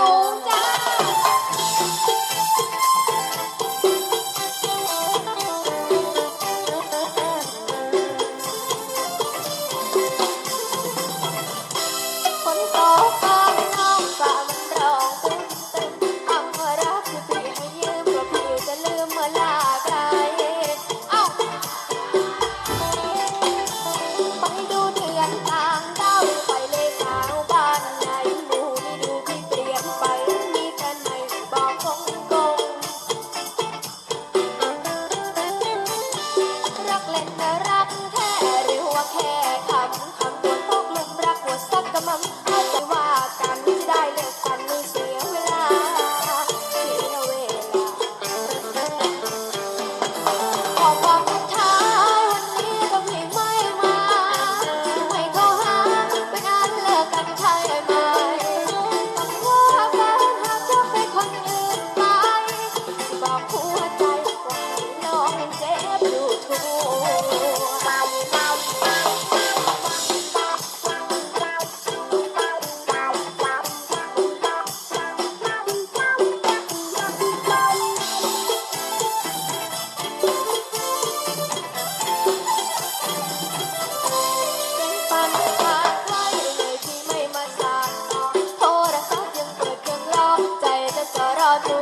있어. সাধু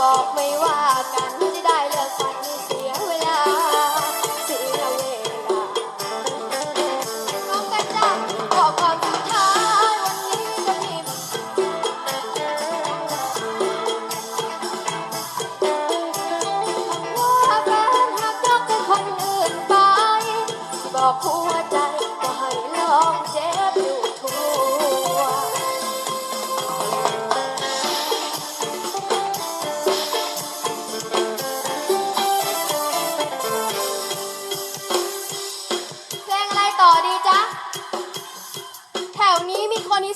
บอกไม่ว่ากันจะได้เลิกไป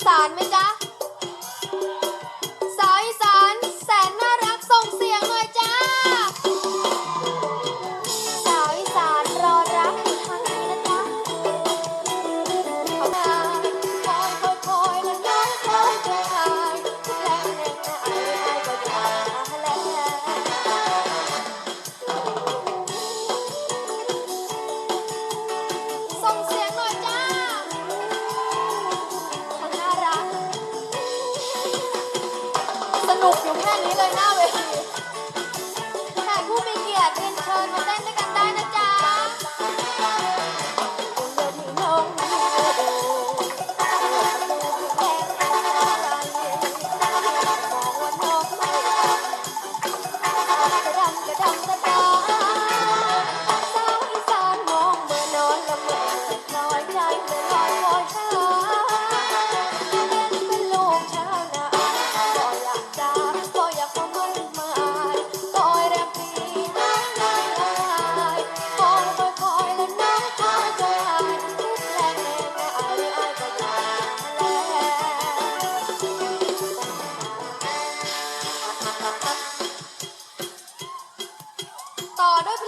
สารไหมจ๊ะ นุกอยู่แค่นี้เลยหน้าเวทีแขกผู้มีเกียรติเรียนเชิญมาเต้นด้วยกัน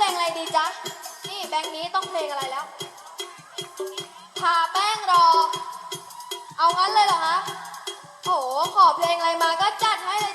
พลงอะไรดีจ๊ะ นี่แบงค์นี้ต้องเพลงอะไรแล้วทาแป้งรอ เอางั้นเลยเหรอฮะโหขอเพลงอะไรมาก็จัดให้เล